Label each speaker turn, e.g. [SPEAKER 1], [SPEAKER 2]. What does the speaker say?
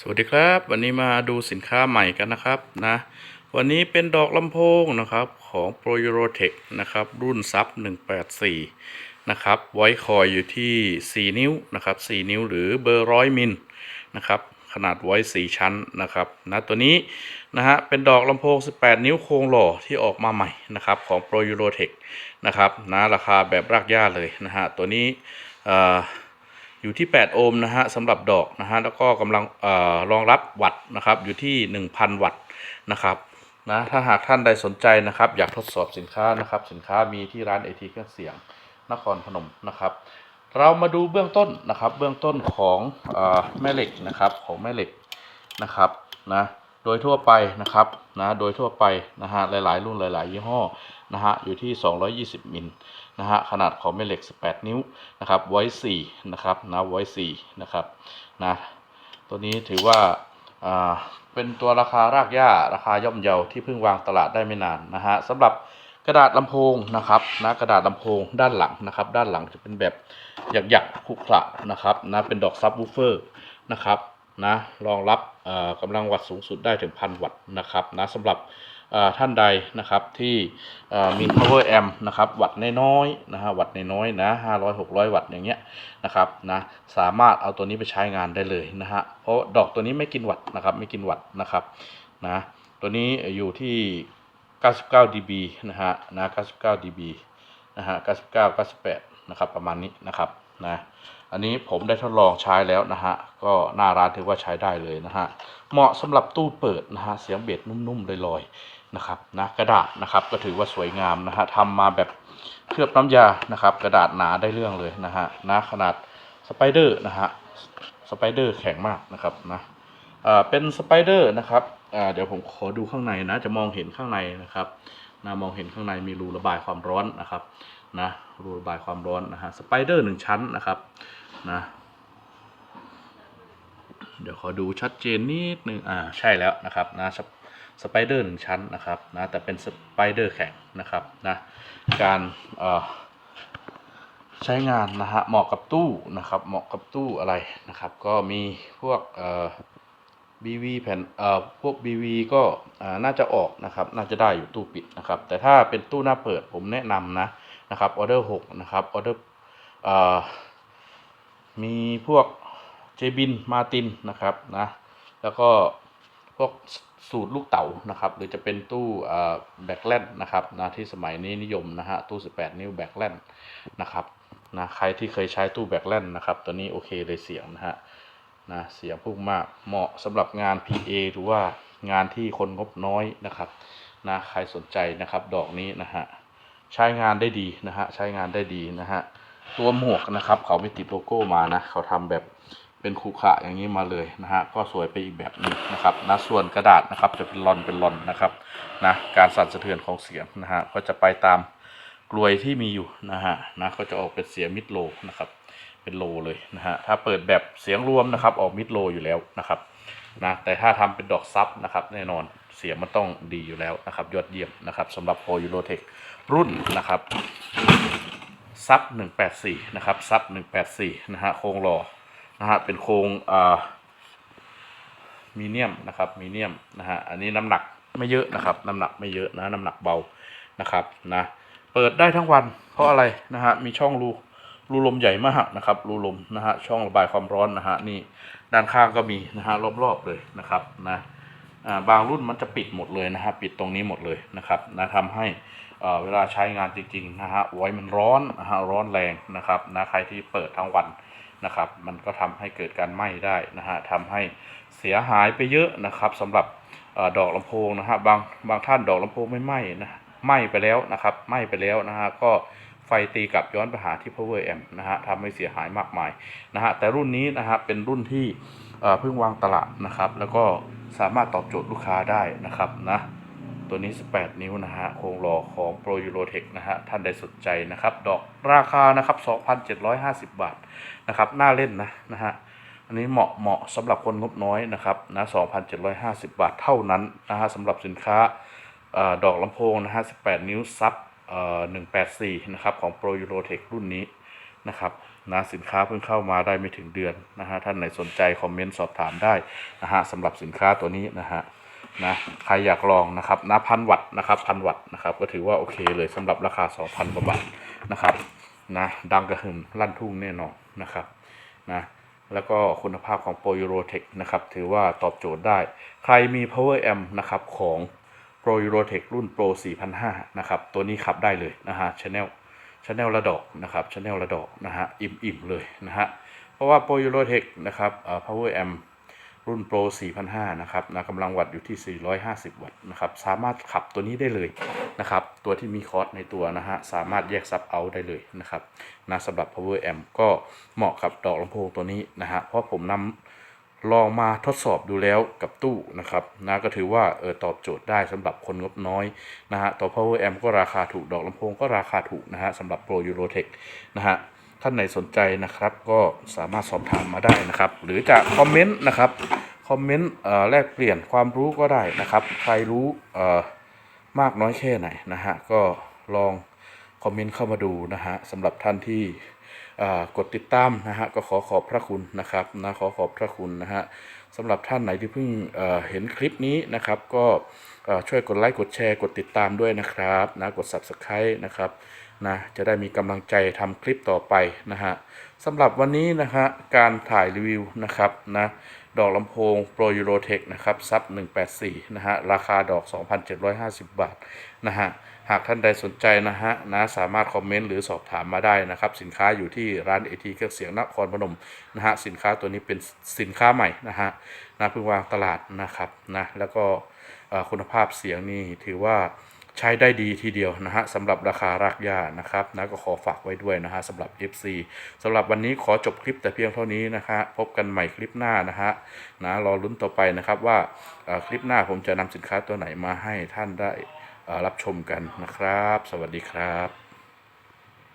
[SPEAKER 1] สวัสดีครับ วันนี้มาดูสินค้าใหม่กันนะครับนะวันนี้เป็นดอกลำโพงนะครับของ Pro Eurotech นะครับรุ่นซับ184 นะครับ ไว้คอยอยู่ที่ 4 นิ้วนะครับ4นิ้วหรือเบอร์ร้อยมิลนะครับขนาดไว้ 4 ชั้นนะครับนะตัวนี้นะฮะเป็นดอกลำโพง 18 นิ้วโครงหล่อที่ออกมาใหม่นะครับของ Pro Eurotech นะครับนะราคาแบบรากหญ้าเลยนะฮะตัวนี้เอ่อ อยู่ที่ 8 โอห์มนะฮะสำหรับดอกนะฮะแล้วก็กำลังอรองรับวัตต์นะครับอยู่ที่ 1,000 วัตต์นะครับนะถ้าหากท่านใดสนใจนะครับ อยากทดสอบสินค้านะครับ สินค้ามีที่ร้านเอทีเครื่องเสียงนครพนมนะครับ เรามาดูเบื้องต้นนะครับ เบื้องต้นของอแม่เหล็กนะครับของแม่เหล็กนะครับนะ โดยทั่วไปนะครับนะโดยทั่วไปนะฮะหลายๆ รุ่นหลาย ๆ ยี่ห้อนะฮะอยู่ที่ 220มิลนะฮะขนาดของแม่เหล็ก 18 นิ้วนะครับไว้4นะครับนะไว้4นะครับนะตัวนี้ถือว่าอ่าเป็นตัวราคารากหญ้าราคาย่อมเยาที่เพิ่งวางตลาดได้ไม่นานนะฮะสำหรับกระดาษลำโพงนะครับนะกระดาษลำโพงด้านหลังนะครับ ด้านหลังจะเป็นแบบหยักๆขรุขระนะครับนะเป็นดอกซับวูเฟอร์นะครับ นะรองรับกำลังวัตต์สูงสุดได้ถึงพันวัตต์นะครับนะสำหรับท่านใดนะครับที่เอ่อมี power amp นะครับวัตต์น้อยๆนะฮะวัตต์น้อยๆนะ500 600วัตต์อย่างเงี้ยนะครับนะสามารถเอาตัวนี้ไปใช้งานได้เลยนะฮะเพราะดอกตัวนี้ไม่กินวัตต์นะครับไม่กินวัตต์นะครับนะตัวนี้อยู่ที่ 99 dB นะฮะนะ99 dB นะฮะ99 98 นะครับประมาณนี้นะครับ นะอันนี้ผมได้ทดลองใช้แล้วนะฮะก็หน้าร้านถือว่าใช้ได้เลยนะฮะเหมาะสำหรับตู้เปิดนะฮะเสียงเบสนุ่มๆลอยๆนะครับนะกระดาษนะครับก็ถือว่าสวยงามนะฮะทำมาแบบเคลือบน้ำยานะครับ กระดาษหนาได้เรื่องเลยนะฮะนะขนาดสไปเดอร์นะฮะสไปเดอร์แข็งมากนะครับนะอ่าเป็นสไปเดอร์นะครับอ่าเดี๋ยวผมขอดูข้างในนะจะมองเห็นข้างในนะครับ นะมองเห็นข้างในมีรูระบายความร้อนนะครับนะรูระบายความร้อนนะฮะสไปเดอร์หนึ่งชั้นนะครับนะเดี๋ยวขอดูชัดเจนนิดนึงอ่าใช่แล้วนะครับนะสไปเดอร์หนึ่งชั้นนะครับนะแต่เป็นสไปเดอร์แข็งนะครับนะการเอ่อใช้งานนะฮะเหมาะกับตู้นะครับเหมาะกับตู้อะไรนะครับ ก็มีพวกเอ่อ BV แผ่นเอ่อพวก BV ก็น่าจะออกนะครับน่าจะได้อยู่ตู้ปิดนะครับแต่ถ้าเป็นตู้หน้าเปิดผมแนะนำนะนะครับออเดอร์6นะครับออเดอร์เอ่อมีพวกเจบินมาตินนะครับนะแล้วก็พวกสูตรลูกเต๋านะครับหรือจะเป็นตู้แบ็กแลนนะครับนะที่สมัยนี้นิยมนะฮะตู้ 18 นิ้วแบ็กแลนนะครับนะใครที่เคยใช้ตู้แบ็กแลนนะครับตัวนี้โอเคเลยเสียงนะฮะ นะเสียงพุ่งมากเหมาะสำหรับงาน PA หรือว่างานที่คนงบน้อยนะครับนะใครสนใจนะครับดอกนี้นะฮะใช้งานได้ดีนะฮะใช้งานได้ดีนะฮะตัวหมวกนะครับ เขาไม่ติดโลโก้มานะเขาทำแบบเป็นคูขะอย่างนี้มาเลยนะฮะก็สวยไปอีกแบบหนึงนะครับนะส่วนกระดาษนะครับจะเป็นลอนเป็นลอนนะครับนะการสั่นสะเทือนของเสียงนะฮะก็จะไปตามกลวยที่มีอยู่นะฮะนะก็จะออกเป็นเสียงมิดโลนะครับ เป็นโลเลยนะฮะถ้าเปิดแบบเสียงรวมนะครับออกมิดโลอยู่แล้วนะครับนะแต่ถ้าทำเป็นดอกซับนะครับแน่นอนเสียงมันต้องดีอยู่แล้วนะครับยอดเยี่ยมนะครับสำหรับโ o ยูโรเทครุ่นนะครับซับ184นะครับซับ184นะฮะโครงหล่อนะฮะเป็นโครงอ่ามีเนียมนะครับมีเนียมนะฮะอันนี้น้ำหนักไม่เยอะนะครับน้ำหนักไม่เยอะนะน้ำหนักเบานะครับนะเปิดได้ทั้งวันเพราะอะไรนะฮะมีช่องรู รูลมใหญ่มากนะครับ รูลมนะฮะช่องระบายความร้อนนะฮะนี่ด้านข้างก็มีนะฮะรอบๆเลยนะครับนะบางรุ่นมันจะปิดหมดเลยนะฮะปิดตรงนี้หมดเลยนะครับนะทำให้เอ่อเวลาใช้งานจริงๆนะฮะไว้มันร้อนนะฮะร้อนแรงนะครับนะใครที่เปิดทั้งวันนะครับ มันก็ทำให้เกิดการไหม้ได้นะฮะทำให้เสียหายไปเยอะนะครับสำหรับอดอกลำโพงนะฮะบางบางท่านดอกลำโพงไม่ไหม้นะไหม้ไปแล้วนะครับไหม้ไปแล้วนะฮะก็ ไฟตีกลับย้อนไปหาที่ power amp นะฮะทำให้เสียหายมากมายนะฮะแต่รุ่นนี้นะฮะเป็นรุ่นที่เพิ่งวางตลาดนะครับ แล้วก็สามารถตอบโจทย์ลูกค้าได้นะครับนะตัวนี้ 18 นิ้วนะฮะโครงหล่อของ Pro Eurotech นะฮะท่านใดสนใจนะครับ ดอกราคานะครับ 2,750 บาทนะครับน่าเล่นนะนะฮะอันนี้เหมาะเหมาะสำหรับคนงบน้อยนะครับนะ2,750 บาทเท่านั้นนะฮะสำหรับสินค้าอดอกลำโพงนะฮะ 18 นิ้วซับ 184 นะครับ ของ Pro Eurotech รุ่นนี้นะครับนะสินค้าเพิ่งเข้ามาได้ไม่ถึงเดือนนะฮะท่านไหนสนใจคอมเมนต์สอบถามได้นะฮะสำหรับสินค้าตัวนี้นะฮะนะใครอยากลองนะครับนะพันวัตต์นะครับพันวัตต์นะครับก็ถือว่าโอเคเลยสำหรับราคา 2,000กว่าบาทนะครับนะดังกระหึ่มลั่นทุ่งแน่นอนนะครับนะแล้วก็คุณภาพของ Pro Eurotech นะครับถือว่าตอบโจทย์ได้ ใครมี Power Amp นะครับของ Pro Eurotech รุ่น Pro 4005 นะครับ ตัวนี้ขับได้เลยนะฮะ Channel ชาแนลระดอกนะครับชาแนลระดอกนะฮะ อิ่มๆเลยนะฮะ เพราะว่า Pro Eurotech นะครับเอ่อ Power Amp รุ่น Pro 4005 นะครับนะกำลังวัตต์อยู่ที่ 450 วัตต์นะครับ สามารถขับตัวนี้ได้เลยนะครับ ตัวที่มีคอร์สในตัวนะฮะ สามารถแยกซับเอาได้เลยนะครับนะสำหรับ Power Amp ก็เหมาะกับดอกลำโพงตัวนี้นะฮะ เพราะผมนำ ลองมาทดสอบดูแล้วกับตู้นะครับนะก็ถือว่าเออตอบโจทย์ได้สำหรับคนงบน้อยนะฮะตัว power amp ก็ราคาถูกดอกลำโพงก็ราคาถูกนะฮะสำหรับ pro eurotech นะฮะท่านไหนสนใจนะครับก็สามารถสอบถามมาได้นะครับ หรือจะคอมเมนต์นะครับคอมเมนต์เอ่อแลกเปลี่ยนความรู้ก็ได้นะครับ ใครรู้เอ่อมากน้อยแค่ไหนนะฮะก็ลองคอมเมนต์เข้ามาดูนะฮะสำหรับท่านที่ กดติดตามนะฮะก็ขอขอบพระคุณนะครับนะขอขอบพระคุณนะฮะสำหรับท่านไหนที่เพิ่งเเห็นคลิปนี้นะครับ ก็ช่วยกดไลค์กดแชร์กดติดตามด้วยนะครับนะกด subscribe นะครับนะจะได้มีกำลังใจทำคลิปต่อไปนะฮะสำหรับวันนี้นะฮะการถ่ายรีวิวนะครับนะดอกลำโพง Pro Eurotech นะครับซับ184นะฮะราคาดอก 2,750 บาทนะฮะ หากท่านใดสนใจนะฮะนะสามารถคอมเมนต์หรือสอบถามมาได้นะครับ สินค้าอยู่ที่ร้านเอทีเครื่องเสียงนครพนมนะฮะสินค้าตัวนี้เป็นสินค้าใหม่นะฮะนะเพิ่งวางตลาดนะครับนะแล้วก็คุณภาพเสียงนี่ถือว่าใช้ได้ดีทีเดียวนะฮะสำหรับราคารากหญ้านะครับนะก็ขอฝากไว้ด้วยนะฮะสำหรับ FC สำหรับวันนี้ขอจบคลิปแต่เพียงเท่านี้นะฮะพบกันใหม่คลิปหน้านะฮะนะรอลุ้นต่อไปนะครับว่าคลิปหน้าผมจะนำสินค้าตัวไหนมาให้ท่านได้ รับชมกันนะครับ สวัสดีครับ